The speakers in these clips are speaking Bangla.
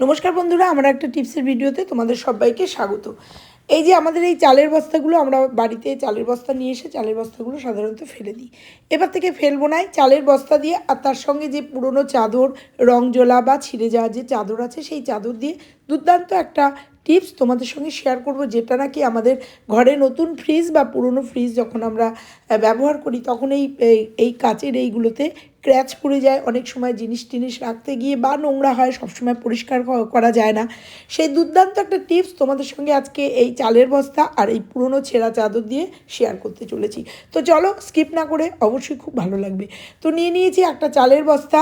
নমস্কার বন্ধুরা, আমরা একটা টিপসের ভিডিওতে তোমাদের সবাইকে স্বাগত। এই যে আমাদের এই চালের বস্তাগুলো, আমরা বাড়িতে চালের বস্তা নিয়ে এসে চালের বস্তাগুলো সাধারণত ফেলে দিই। এবার থেকে ফেলব না চালের বস্তা দিয়ে আর তার সঙ্গে যে পুরনো চাদর রংজোলা বা ছিঁড়ে যাওয়া যে চাদর আছে, সেই চাদর দিয়ে দুর্দান্ত একটা টিপস তোমাদের সঙ্গে শেয়ার করব, যেটা নাকি আমাদের ঘরে নতুন ফ্রিজ বা পুরনো ফ্রিজ যখন আমরা ব্যবহার করি, তখন এই, এই- এই কাচের এইগুলোতে ক্র্যাচ পড়ে যায়, অনেক সময় জিনিস টিনিস রাখতে গিয়ে বা নোংরা হয়, সবসময় পরিষ্কার করা যায় না। সেই দুর্দান্ত একটা টিপস তোমাদের সঙ্গে আজকে এই চালের বস্তা আর এই পুরনো ছেঁড়া চাদর দিয়ে শেয়ার করতে চলেছি। তো চলো স্কিপ না করে অবশ্যই খুব ভালো লাগবে। তো নিয়ে নিয়েছি একটা চালের বস্তা।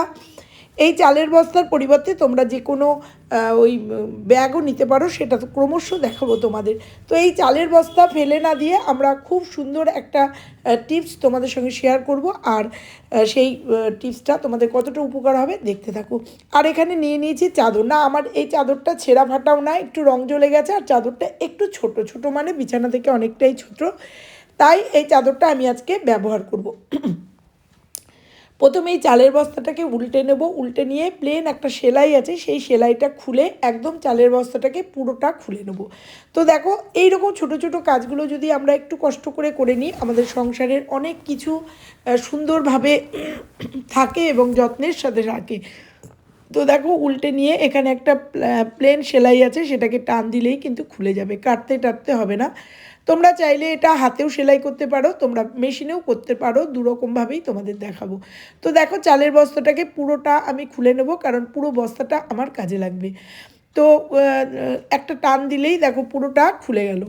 এই চালের বস্তার পরিবর্তে তোমরা যে কোনো ওই ব্যাগও নিতে পারো, সেটা তো ক্রমশ দেখাবো তোমাদের। তো এই চালের বস্তা ফেলে না দিয়ে আমরা খুব সুন্দর একটা টিপস তোমাদের সঙ্গে শেয়ার করব। আর সেই টিপসটা তোমাদের কতটা উপকার হবে দেখতে থাকো। আর এখানে নিয়ে নিয়েছি চাদর। না, আমার এই চাদরটা ছেঁড়া ফাটাও না, একটু রং জ্বলে গেছে, আর চাদরটা একটু ছোট ছোট মানে বিছানা থেকে অনেকটাই ছোট। তাই এই চাদরটা আমি আজকে ব্যবহার করব। প্রথমে এই চালের বস্তাটাকে উল্টে নেব, উল্টে নিয়ে প্লেন একটা সেলাই আছে, সেই সেলাইটা খুলে একদম চালের বস্তাটাকে পুরোটা খুলে নেব। তো দেখো এই রকম ছোট ছোট কাজগুলো যদি আমরা একটু কষ্ট করে করে নিই, আমাদের সংসারের অনেক কিছু সুন্দরভাবে থাকে এবং যত্নের সাথে থাকে। তো দেখো, উল্টে নিয়ে এখানে একটা প্লেন সেলাই আছে, সেটাকে টান দিলেই কিন্তু খুলে যাবে, কাটতে টাটতে হবে না। তোমরা চাইলে এটা হাতেও সেলাই করতে পারো, তোমরা মেশিনেও করতে পারো, দুরকমভাবেই তোমাদের দেখাবো। তো দেখো চালের বস্তাটাকে পুরোটা আমি খুলে নেব, কারণ পুরো বস্তাটা আমার কাজে লাগবে। তো একটা টান দিলেই দেখো পুরোটা খুলে গেল।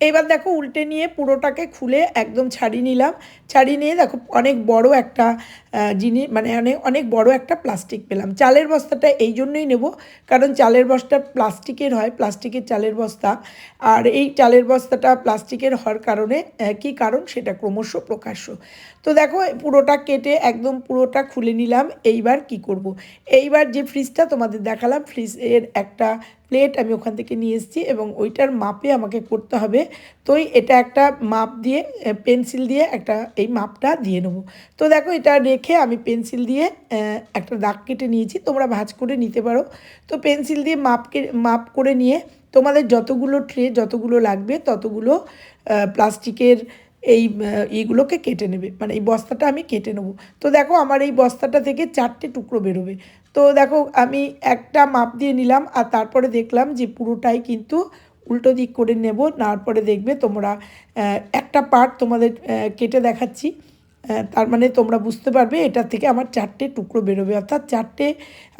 এইবার দেখো উল্টে নিয়ে পুরোটাকে খুলে একদম ছাড়িয়ে নিলাম। ছাড়িয়ে নিয়ে দেখো অনেক বড় একটা জিনিস মানে অনেক অনেক বড় একটা প্লাস্টিক পেলাম। চালের বস্তাটা এই জন্যই নেব, কারণ চালের বস্তা প্লাস্টিকের হয়, প্লাস্টিকের চালের বস্তা। আর এই চালের বস্তাটা প্লাস্টিকের হওয়ার কারণে কি কারণ? সেটা ক্রমশ প্রকাশ্য। তো দেখো পুরোটা কেটে একদম পুরোটা খুলে নিলাম। এইবার কি করব। এইবার যে ফ্রিজটা তোমাদের দেখালাম ফ্রিজের একটা প্লেট আমি ওখান থেকে নিয়ে এসেছি এবং ওইটার মাপে আমাকে করতে হবে। তো এটা একটা মাপ দিয়ে পেন্সিল দিয়ে একটা এই মাপটা দিয়ে নেব। তো দেখো এটা রেখে আমি পেন্সিল দিয়ে একটা দাগ কেটে নিয়েছি, তোমরা ভাজ করে নিতে পারো। তো পেন্সিল দিয়ে মাপকে মাপ করে নিয়ে তোমাদের যতগুলো ট্রে, যতগুলো লাগবে, ততগুলো প্লাস্টিকের এই ইগুলোকে কেটে নেবে। মানে এই বস্তাটা আমি কেটে নেব। তো দেখো আমার এই বস্তাটা থেকে চারটে টুকরো বেরোবে। তো দেখো আমি একটা মাপ দিয়ে নিলাম আর তারপরে দেখলাম যে পুরোটাই কিন্তু উল্টো দিক করে নেব। তারপরে দেখবে তোমরা একটা পার্ট তোমাদের কেটে দেখাচ্ছি। তার মানে তোমরা বুঝতে পারবে এটা থেকে আমার চারটে টুকরো বেরোবে। অর্থাৎ চারটে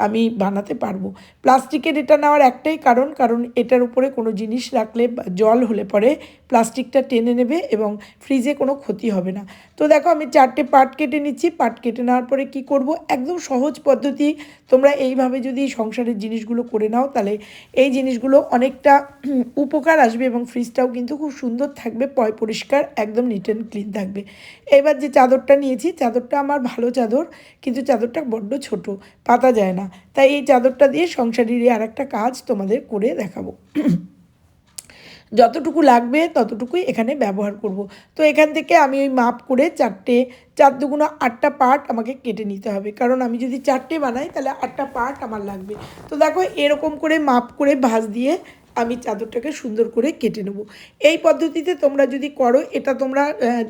আমি বানাতে পারব। প্লাস্টিকের এটা নেওয়ার একটাই কারণ কারণ এটার উপরে কোনো জিনিস রাখলে জল হলে পরে প্লাস্টিকটা টেনে নেবে এবং ফ্রিজে কোনো ক্ষতি হবে না। তো দেখো আমি চারটে পাট কেটে নিচ্ছি। পাট কেটে নেওয়ার পরে কি করব? একদম সহজ পদ্ধতি। তোমরা এইভাবে যদি সংসারের জিনিসগুলো করে নাও, তাহলে এই জিনিসগুলো অনেকটা উপকার আসবে এবং ফ্রিজটাও কিন্তু খুব সুন্দর থাকবে, পয় পরিষ্কার, একদম নিট অ্যান্ড ক্লিন থাকবে। এবার যে চাদরটা নিয়েছি, চাদরটা আমার ভালো চাদর, কিন্তু চাদরটা বড্ড ছোট, পাতা যায় না। তাই এই চাদরটা দিয়ে সংসারের আর একটা কাজ তোমাদের করে দেখাবো। যতটুকু লাগবে ততটুকুই এখানে ব্যবহার করব। তো এখান থেকে আমি ওই মাপ করে চারটে, চার দুগুণো আটটা পার্ট আমাকে কেটে নিতে হবে। কারণ আমি যদি চারটে বানাই তাহলে আটটা পার্ট আমার লাগবে। তো দেখো এরকম করে মাপ করে ভাঁজ দিয়ে আমি চাদরটাকে সুন্দর করে কেটে নেব। এই পদ্ধতিতে তোমরা যদি করো, এটা তোমরা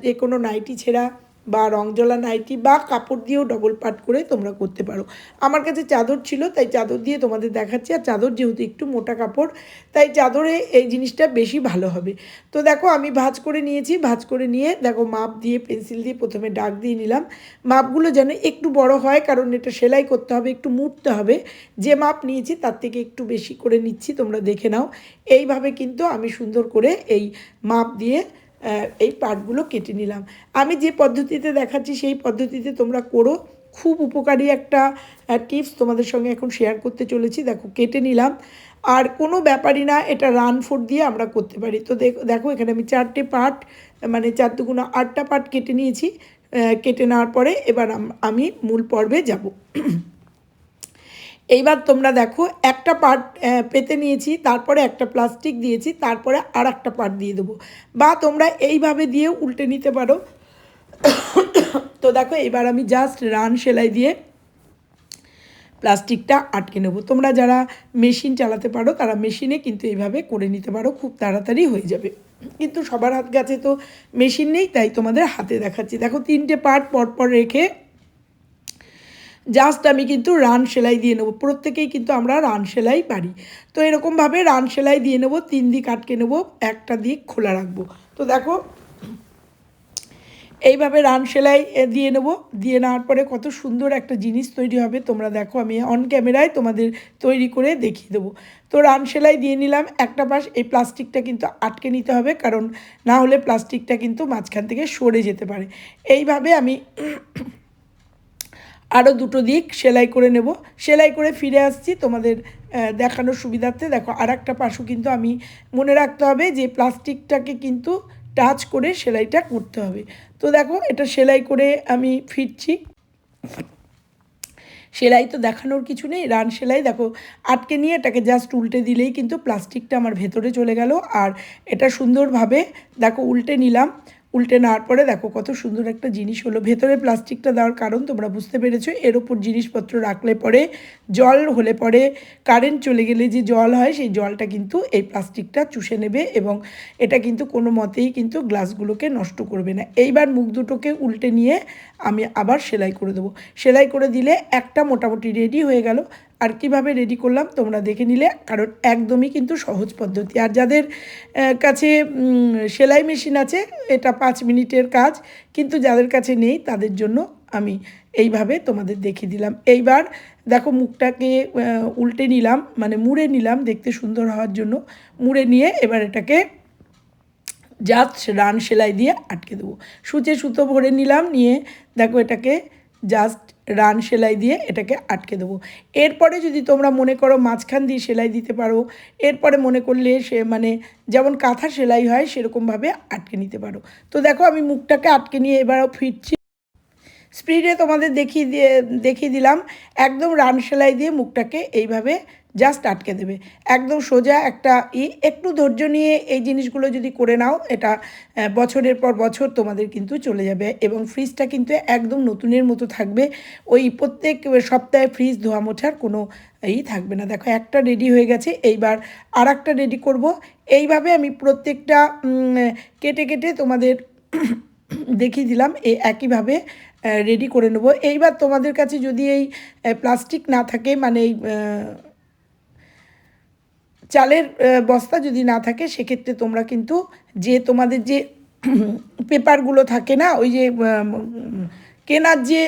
যে কোনো নাইটি ছেঁড়া বা রংজলা নাইটি বা কাপড় দিয়েও ডবল পাট করে তোমরা করতে পারো। আমার কাছে চাদর ছিল, তাই চাদর দিয়ে তোমাদের দেখাচ্ছি। আর চাদর যেহেতু একটু মোটা কাপড়, তাই চাদরে এই জিনিসটা বেশি ভালো হবে। তো দেখো, আমি ভাজ করে নিয়েছি। ভাজ করে নিয়ে দেখো, মাপ দিয়ে, পেন্সিল দিয়ে প্রথমে ডাক দিয়ে নিলাম। মাপগুলো যেন একটু বড় হয়, কারণ এটা সেলাই করতে হবে, একটু মুড়তে হবে। যে মাপ নিয়েছি, তার থেকে একটু বেশি করে নিচ্ছি, তোমরা দেখে নাও। এইভাবে কিন্তু আমি সুন্দর করে এই মাপ দিয়ে এই পার্টগুলো কেটে নিলাম। আমি যে পদ্ধতিতে দেখাচ্ছি, সেই পদ্ধতিতে তোমরা করো। খুব উপকারী একটা টিপস তোমাদের সঙ্গে এখন শেয়ার করতে চলেছি। দেখো, কেটে নিলাম। আর কোনো ব্যাপারই না, এটা রান ফুড দিয়ে আমরা করতে পারি। তো দেখো দেখো, এখানে আমি চারটে পার্ট মানে চার দুগুণো আটটা পার্ট কেটে নিয়েছি। কেটে নেওয়ার পরে এবার আমি মূল পর্বে যাব। এইবার তোমরা দেখো, একটা পার্ট পেতে নিয়েছি, তারপরে একটা প্লাস্টিক দিয়েছি, তারপরে আর একটা পার্ট দিয়ে দেবো। বা তোমরা এইভাবে দিয়ে উল্টে নিতে পারো। তো দেখো এবার আমি জাস্ট রান সেলাই দিয়ে প্লাস্টিকটা আটকে নেব। তোমরা যারা মেশিন চালাতে পারো, তারা মেশিনে কিন্তু এইভাবে করে নিতে পারো, খুব তাড়াতাড়ি হয়ে যাবে। কিন্তু সবার হাত কাছে তো মেশিন নেই, তাই তোমাদের হাতে দেখাচ্ছি। দেখো, তিনটে পার্ট পরপর রেখে জাস্ট আমি কিন্তু রান সেলাই দিয়ে নেব। প্রত্যেকেই কিন্তু আমরা রান সেলাই পারি। তো এরকমভাবে রান সেলাই দিয়ে নেব, তিন দিক আটকে নেব, একটা দিক খোলা রাখব। তো দেখো, এইভাবে রান সেলাই দিয়ে নেব। দিয়ে নেওয়ার পরে কত সুন্দর একটা জিনিস তৈরি হবে। তোমরা দেখো, আমি অন ক্যামেরায় তোমাদের তৈরি করে দেখিয়ে দেবো। তো রান সেলাই দিয়ে নিলাম। একটা পাশ এই প্লাস্টিকটা কিন্তু আটকে নিতে হবে, কারণ না হলে প্লাস্টিকটা কিন্তু মাঝখান থেকে সরে যেতে পারে। এইভাবে আমি আরও দুটো দিক সেলাই করে নেব। সেলাই করে ফিরে আসছি তোমাদের দেখানোর সুবিধার্থে। দেখো আর একটা পাশও কিন্তু আমি মনে রাখতে হবে যে প্লাস্টিকটাকে কিন্তু টাচ করে সেলাইটা করতে হবে। তো দেখো, এটা সেলাই করে আমি ফিরছি। সেলাই তো দেখানোর কিছু নেই, রান সেলাই। দেখো, আটকে নিয়ে এটাকে জাস্ট উল্টে দিলেই কিন্তু প্লাস্টিকটা আমার ভেতরে চলে গেল। আর এটা সুন্দরভাবে, দেখো, উল্টে নিলাম। উল্টে নেওয়ার পরে দেখো কত সুন্দর একটা জিনিস হলো। ভেতরে প্লাস্টিকটা দেওয়ার কারণ তোমরা বুঝতে পেরেছ। এর ওপর জিনিসপত্র রাখলে পরে জল হলে পরে কারেন্ট চলে গেলে যে জল হয়, সেই জলটা কিন্তু এই প্লাস্টিকটা চুষে নেবে এবং এটা কিন্তু কোনো মতেই কিন্তু গ্লাসগুলোকে নষ্ট করবে না। এইবার মুখ দুটোকে উল্টে নিয়ে আমি আবার সেলাই করে দেবো। সেলাই করে দিলে একটা মোটামুটি রেডি হয়ে গেল। আর কীভাবে রেডি করলাম তোমরা দেখে নিলে, কারণ একদমই কিন্তু সহজ পদ্ধতি। আর যাদের কাছে সেলাই মেশিন আছে, এটা পাঁচ মিনিটের কাজ, কিন্তু যাদের কাছে নেই, তাদের জন্য আমি এইভাবে তোমাদের দেখিয়ে দিলাম। এইবার দেখো মুখটাকে উল্টে নিলাম মানে মুড়ে নিলাম দেখতে সুন্দর হওয়ার জন্য। মুড়ে নিয়ে এবার এটাকে জাস্ট রান সেলাই দিয়ে আটকে দেবো। সূচে সুতো ভরে নিলাম, নিয়ে দেখো এটাকে জাস্ট রান সেলাই দিয়ে এটাকে আটকে দেবো। এরপরে যদি তোমরা মনে করো মাঝখান দিয়ে সেলাই দিতে পারো, এরপরে মনে করলে সে মানে যেমন কাঁথা সেলাই হয় সেরকমভাবে আটকে নিতে পারো। তো দেখো আমি মুখটাকে আটকে নিয়ে এবারও ফিরছি। স্পিডে তোমাদের দেখিয়ে দিয়ে, দেখিয়ে দিলাম, একদম রান সেলাই দিয়ে মুখটাকে এইভাবে জাস্ট আটকে দেবে। একদম সোজা একটা ই, একটু ধৈর্য নিয়ে এই জিনিসগুলো যদি করে নাও, এটা বছরের পর বছর তোমাদের কিন্তু চলে যাবে এবং ফ্রিজটা কিন্তু একদম নতুনের মতো থাকবে। ওই প্রত্যেক সপ্তাহে ফ্রিজ ধোয়া মোছার কোনো ই থাকবে না। দেখো, একটা রেডি হয়ে গেছে, এইবার আর একটা রেডি করব। এইভাবে আমি প্রত্যেকটা কেটে কেটে তোমাদের দেখিয়ে দিলাম এই একইভাবে রেডি করে নেব। এইবার তোমাদের কাছে যদি এই প্লাস্টিক না থাকে মানে এই চালের বস্তা যদি না থাকে, সেক্ষেত্রে তোমরা কিন্তু যে তোমাদের যে পেপারগুলো থাকে না, ওই যে কেনার যে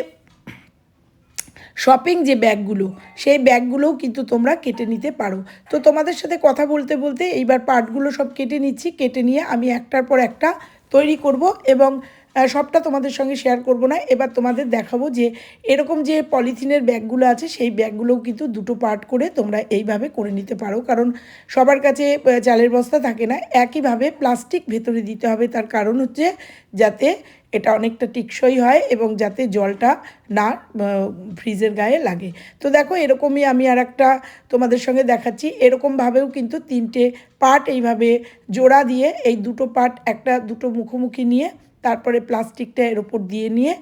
শপিং যে ব্যাগগুলো, সেই ব্যাগগুলোও কিন্তু তোমরা কেটে নিতে পারো। তো তোমাদের সাথে কথা বলতে বলতে এইবার পার্টগুলো সব কেটে নিচ্ছি। কেটে নিয়ে আমি একটার পর একটা তৈরি করব এবং সবটা তোমাদের সঙ্গে শেয়ার করব না। এবার তোমাদের দেখাবো যে এরকম যে পলিথিনের ব্যাগগুলো আছে, সেই ব্যাগগুলোও কিন্তু দুটো পার্ট করে তোমরা এইভাবে করে নিতে পারো। কারণ সবার কাছে চালের বস্তা থাকে না, একইভাবে প্লাস্টিক ভেতরে দিতে হবে। তার কারণ হচ্ছে যাতে এটা অনেকটা টিকসই হয় এবং যাতে জলটা না ফ্রিজের গায়ে লাগে। তো দেখো, এরকমই আমি আর একটা তোমাদের সঙ্গে দেখাচ্ছি। এরকমভাবেও কিন্তু তিনটে পার্ট এইভাবে জোড়া দিয়ে এই দুটো পার্ট একটা দুটো মুখোমুখি নিয়ে তারপরে প্লাস্টিকটা এর ওপর দিয়ে নিয়ে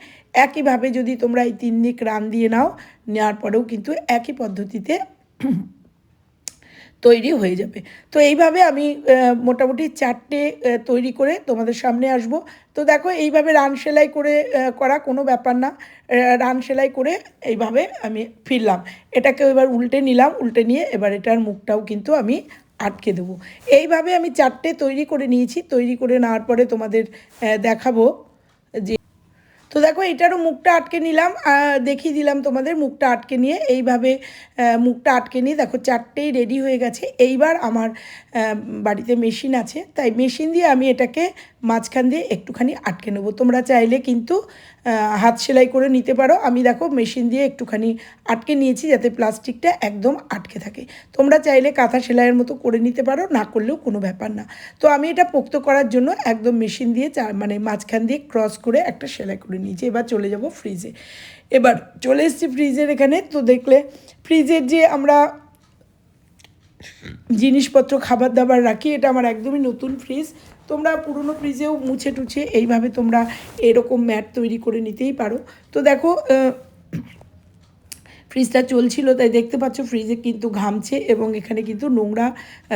একইভাবে যদি তোমরা এই তিন দিক রান দিয়ে নাও নেওয়ার পরেও কিন্তু একই পদ্ধতিতে তৈরি হয়ে যাবে। তো এইভাবে আমি মোটামুটি চারটে তৈরি করে তোমাদের সামনে আসব। তো দেখো, এইভাবে রান সেলাই করে করা কোনো ব্যাপার না। রান সেলাই করে এইভাবে আমি ফিরলাম। এটাকে এবার উল্টে নিলাম, উল্টে নিয়ে এবার এটার মুখটাও কিন্তু আমি আটকে দেবো। এইভাবে আমি চারটে তৈরি করে নিয়েছি। তৈরি করে নেওয়ার পরে তোমাদের দেখাবো যে তো দেখো, এটারও মুখটা আটকে নিলাম। দেখিয়ে দিলাম তোমাদের মুখটা আটকে নিয়ে। এইভাবে মুখটা আটকে নিয়ে দেখো, চারটেই রেডি হয়ে গেছে। এইবার আমার বাড়িতে মেশিন আছে। তাই মেশিন দিয়ে আমি এটাকে মাঝখান দিয়ে একটুখানি আটকে নেব। তোমরা চাইলে কিন্তু হাত সেলাই করে নিতে পারো। আমি দেখো মেশিন দিয়ে একটুখানি আটকে নিয়েছি যাতে প্লাস্টিকটা একদম আটকে থাকে। তোমরা চাইলে কাঁথা সেলাইয়ের মতো করে নিতে পারো, না করলেও কোনো ব্যাপার না। তো আমি এটা পোক্ত করার জন্য একদম মেশিন দিয়ে মানে মাঝখান দিয়ে ক্রস করে একটা সেলাই করে নিয়েছি। এবার চলে যাব ফ্রিজে। এবার চলে এসেছি ফ্রিজের এখানে। তো দেখলে ফ্রিজের যে আমরা জিনিসপত্র, খাবার দাবার রাখি, এটা আমার একদমই নতুন ফ্রিজ। তোমরা পুরনো ফ্রিজেও মুছে টুছে এইভাবে তোমরা এরকম ম্যাট তৈরি করে নিতেই পারো। তো দেখো ফ্রিজটা চলছিল, তাই দেখতে পাচ্ছ ফ্রিজে কিন্তু ঘামছে এবং এখানে কিন্তু নোংরা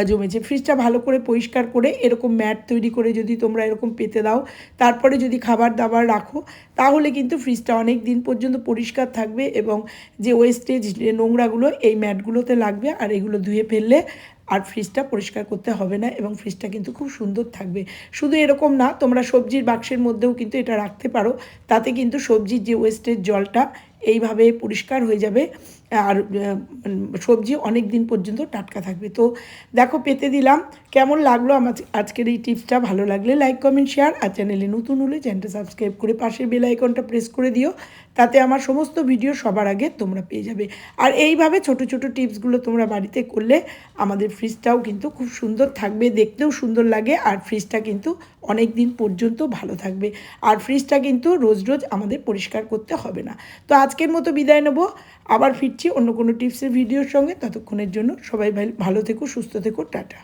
জমেছে। ফ্রিজটা ভালো করে পরিষ্কার করে এরকম ম্যাট তৈরি করে যদি তোমরা এরকম পেতে দাও, তারপরে যদি খাবার দাবার রাখো, তাহলে কিন্তু ফ্রিজটা অনেক দিন পর্যন্ত পরিষ্কার থাকবে এবং যে ওয়েস্টেজ নোংরাগুলো, এই ম্যাটগুলোতে লাগবে। আর এগুলো ধুয়ে ফেললে আর ফ্রিজটা পরিষ্কার করতে হবে না এবং ফ্রিজটা কিন্তু খুব সুন্দর থাকবে। শুধু এরকম না, তোমরা সবজির বাক্সের মধ্যেও কিন্তু এটা রাখতে পারো। তাতে কিন্তু সবজির যে ওয়েস্টের জলটা, এইভাবে পরিষ্কার হয়ে যাবে। আর সবজি অনেক দিন পর্যন্ত টাটকা থাকবে। তো দেখো, পেতে দিলাম। কেমন লাগল আমার আজকের এই টিপসটা? ভালো লাগলে লাইক, কমেন্ট, শেয়ার আর চ্যানেলে নতুন হলে চ্যানেলটা সাবস্ক্রাইব করে পাশের বেল আইকনটা প্রেস করে দিও। তাতে আমার সমস্ত ভিডিও সবার আগে তোমরা পেয়ে যাবে। আর এইভাবে ছোট ছোট টিপসগুলো তোমরা বাড়িতে করলে আমাদের ফ্রিজটাও কিন্তু খুব সুন্দর থাকবে, দেখতেও সুন্দর লাগে আর ফ্রিজটা কিন্তু অনেক দিন পর্যন্ত ভালো থাকবে। আর ফ্রিজটা কিন্তু রোজ রোজ আমাদের পরিষ্কার করতে হবে না। তো আজকের মতো বিদায় নেব। আবার ফিরছি অন্য কোনো টিপসের ভিডিওর সঙ্গে। ততক্ষণের জন্য সবাই ভালো থেকো, সুস্থ থেকো, টাটা।